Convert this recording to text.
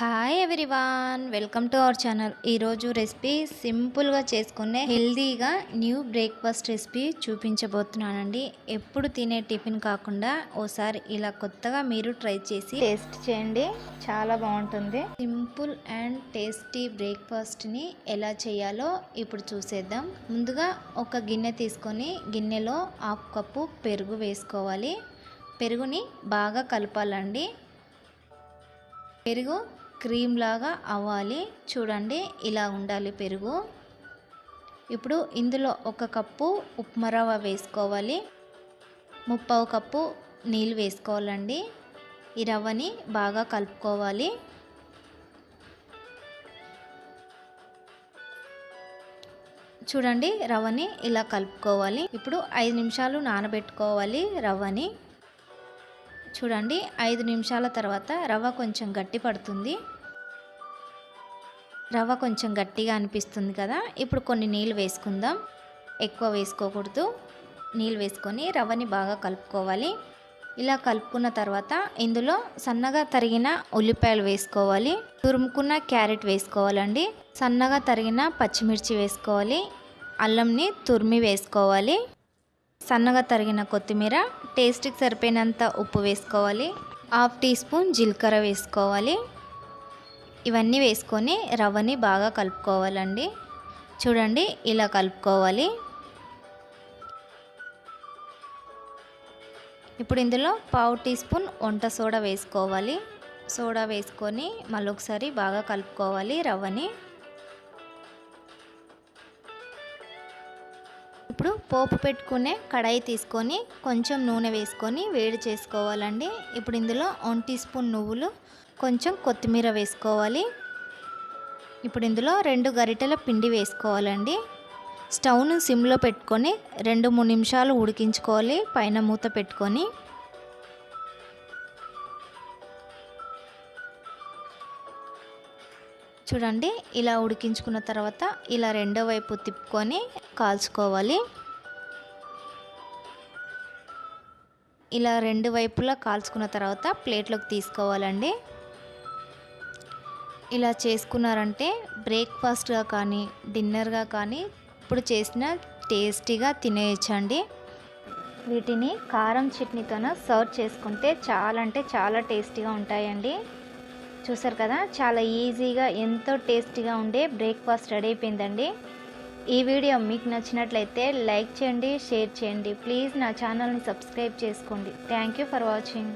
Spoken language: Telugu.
Hi everyone welcome to our channel ఈరోజు రెసిపీ సింపుల్గా చేసుకునే హెల్దీగా న్యూ బ్రేక్ఫాస్ట్ రెసిపీ చూపించబోతున్నానండి. ఎప్పుడు తినే టిఫిన్ కాకుండా ఓసారి ఇలా కొత్తగా మీరు ట్రై చేసి టేస్ట్ చేయండి. చాలా బాగుంటుంది. సింపుల్ అండ్ టేస్టీ బ్రేక్ఫాస్ట్ని ఎలా చేయాలో ఇప్పుడు చూసేద్దాం. ముందుగా ఒక గిన్నె తీసుకొని గిన్నెలో హాఫ్ కప్పు పెరుగు వేసుకోవాలి. పెరుగుని బాగా కలపాలండి. పెరుగు క్రీమ్ లాగా అవ్వాలి. చూడండి ఇలా ఉండాలి పెరుగు. ఇప్పుడు ఇందులో ఒక కప్పు ఉప్మా రవ్వ వేసుకోవాలి. ముప్పావు కప్పు నీళ్ళు వేసుకోవాలండి. ఈ రవ్వని బాగా కలుపుకోవాలి. చూడండి రవ్వని ఇలా కలుపుకోవాలి. ఇప్పుడు ఐదు నిమిషాలు నానబెట్టుకోవాలి రవ్వని. చూడండి ఐదు నిమిషాల తర్వాత రవ్వ కొంచెం గట్టి పడుతుంది. రవ్వ కొంచెం గట్టిగా అనిపిస్తుంది కదా ఇప్పుడు కొన్ని నీళ్ళు వేసుకుందాం. ఎక్కువ వేసుకోకూడదు. నీళ్ళు వేసుకొని రవ్వని బాగా కలుపుకోవాలి. ఇలా కలుపుకున్న తర్వాత ఇందులో సన్నగా తరిగిన ఉల్లిపాయలు వేసుకోవాలి. తురుముకున్న క్యారెట్ వేసుకోవాలండి. సన్నగా తరిగిన పచ్చిమిర్చి వేసుకోవాలి. అల్లంని తురిమి వేసుకోవాలి. సన్నగా తరిగిన కొత్తిమీర టేస్ట్కి సరిపోయినంత ఉప్పు వేసుకోవాలి. హాఫ్ టీ స్పూన్ జీలకర్ర వేసుకోవాలి. ఇవన్నీ వేసుకొని రవ్వని బాగా కలుపుకోవాలండి. చూడండి ఇలా కలుపుకోవాలి. ఇప్పుడు ఇందులో పావు టీ స్పూన్ వంట సోడా వేసుకోవాలి. సోడా వేసుకొని మళ్ళీ ఒకసారి బాగా కలుపుకోవాలి రవ్వని. ఇప్పుడు పోపు పెట్టుకునే కడాయి తీసుకొని కొంచెం నూనె వేసుకొని వేడి చేసుకోవాలండి. ఇప్పుడు ఇందులో వన్ టీ స్పూన్ నువ్వులు కొంచెం కొత్తిమీర వేసుకోవాలి. ఇప్పుడు ఇందులో రెండు గరిటెల పిండి వేసుకోవాలండి. స్టవ్ను సిమ్లో పెట్టుకొని రెండు మూడు నిమిషాలు ఉడికించుకోవాలి పైన మూత పెట్టుకొని. చూడండి ఇలా ఉడికించుకున్న తర్వాత ఇలా రెండో వైపు తిప్పుకొని కాల్చుకోవాలి. ఇలా రెండు వైపులా కాల్చుకున్న తర్వాత ప్లేట్లోకి తీసుకోవాలండి. ఇలా చేసుకున్నారంటే బ్రేక్ఫాస్ట్గా కానీ డిన్నర్గా కానీ ఇప్పుడు చేసిన టేస్టీగా తినేయచ్చండి. వీటిని కారం చట్నీతోన సర్వ్ చేసుకుంటే చాలా అంటే చాలా టేస్టీగా ఉంటాయండి. చూసారు కదా చాలా ఈజీగా ఎంతో టేస్టీగా ఉండే బ్రేక్ఫాస్ట్ రెడీ అయిపోయిందండి. ఈ వీడియో మీకు నచ్చినట్లయితే లైక్ చేయండి షేర్ చేయండి. ప్లీజ్ నా ఛానల్ని సబ్స్క్రైబ్ చేసుకోండి. Thank you for watching.